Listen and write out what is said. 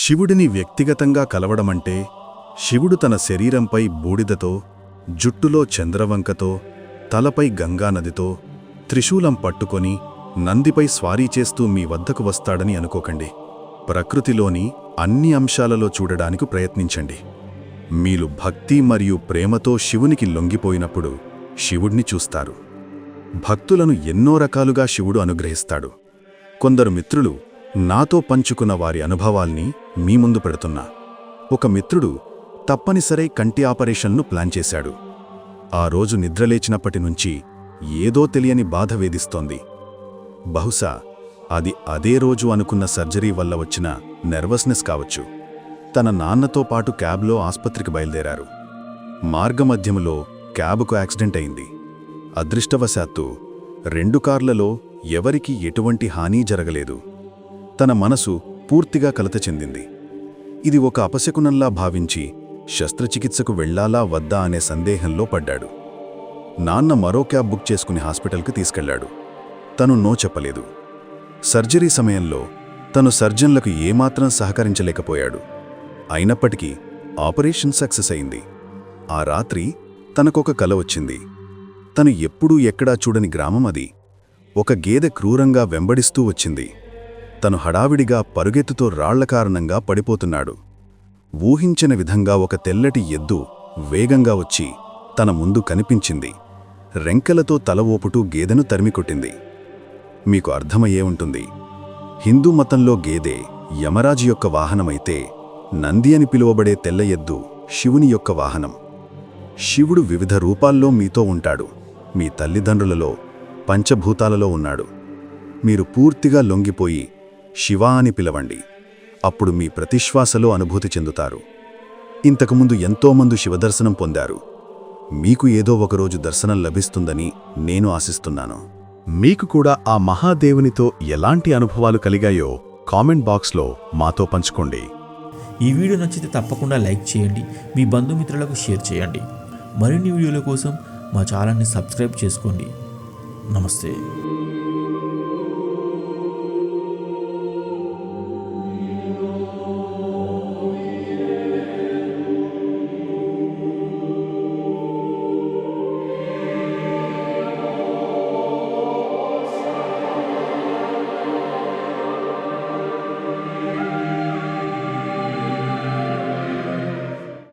శివుడిని వ్యక్తిగతంగా కలవడమంటే శివుడు తన శరీరంపై బూడిదతో జుట్టులో చంద్రవంకతో తలపై గంగానదితో త్రిశూలం పట్టుకొని నందిపై స్వారీ చేస్తూ మీ వద్దకు వస్తాడని అనుకోకండి. ప్రకృతిలోని అన్ని అంశాలలో చూడడానికి ప్రయత్నించండి. మీరు భక్తి మరియు ప్రేమతో శివునికి లొంగిపోయినప్పుడు శివుణ్ణి చూస్తారు. భక్తులను ఎన్నో రకాలుగా శివుడు అనుగ్రహిస్తాడు. కొందరు మిత్రులు నాతో పంచుకున్న వారి అనుభవాల్ని మీ ముందు పెడుతున్నా. ఒక మిత్రుడు తప్పనిసరై కంటి ఆపరేషన్ను ప్లాన్ చేశాడు. ఆ రోజు నిద్రలేచినప్పటి నుంచి ఏదో తెలియని బాధ వేధిస్తోంది. బహుశా అది అదే రోజు అనుకున్న సర్జరీ వల్ల వచ్చిన నెర్వస్నెస్ కావచ్చు. తన నాన్నతో పాటు క్యాబ్లో ఆస్పత్రికి బయలుదేరారు. మార్గమధ్యములో క్యాబ్కు యాక్సిడెంట్ అయింది. అదృష్టవశాత్తు రెండు కార్లలో ఎవరికీ ఎటువంటి హాని జరగలేదు. తన మనసు పూర్తిగా కలత చెందింది. ఇది ఒక అపశకునంలా భావించి శస్త్రచికిత్సకు వెళ్ళాలా వద్దా అనే సందేహంలో పడ్డాడు. నాన్న మరో క్యాబ్ బుక్ చేసుకుని హాస్పిటల్కి తీసుకెళ్ళాడు. తను నో చెప్పలేదు. సర్జరీ సమయంలో తను సర్జన్లకు ఏమాత్రం సహకరించలేకపోయాడు. అయినప్పటికీ ఆపరేషన్ సక్సెస్ అయింది. ఆ రాత్రి తనకొక కల వచ్చింది. తను ఎప్పుడూ ఎక్కడా చూడని గ్రామం అది. ఒక గేదె క్రూరంగా వెంబడిస్తూ వచ్చింది. తను హడావిడిగా పరుగెత్తుతో రాళ్ళ కారణంగా పడిపోతున్నాడు. ఊహించిన విధంగా ఒక తెల్లటి ఎద్దు వేగంగా వచ్చి తన ముందు కనిపించింది. రెంకెలతో తల ఓపుటూ గేదెను తరిమికొట్టింది. మీకు అర్థమయ్యే ఉంటుంది. హిందూ మతంలో గేదె యమరాజు యొక్క వాహనమైతే నంది అని పిలువబడే తెల్ల ఎద్దు శివుని యొక్క వాహనం. శివుడు వివిధ రూపాల్లో మీతో ఉంటాడు. మీ తల్లిదండ్రులలో పంచభూతాలలో ఉన్నాడు. మీరు పూర్తిగా లొంగిపోయి శివ అని పిలవండి. అప్పుడు మీ ప్రతిశ్వాసలో అనుభూతి చెందుతారు. ఇంతకుముందు ఎంతోమంది శివదర్శనం పొందారు. మీకు ఏదో ఒకరోజు దర్శనం లభిస్తుందని నేను ఆశిస్తున్నాను. మీకు కూడా ఆ మహాదేవునితో ఎలాంటి అనుభవాలు కలిగాయో కామెంట్ బాక్స్లో మాతో పంచుకోండి. ఈ వీడియో నచ్చితే తప్పకుండా లైక్ చేయండి మీ బంధుమిత్రులకు షేర్ చేయండి. మరిన్ని వీడియోల కోసం మా ఛానల్ని సబ్స్క్రైబ్ చేసుకోండి. నమస్తే.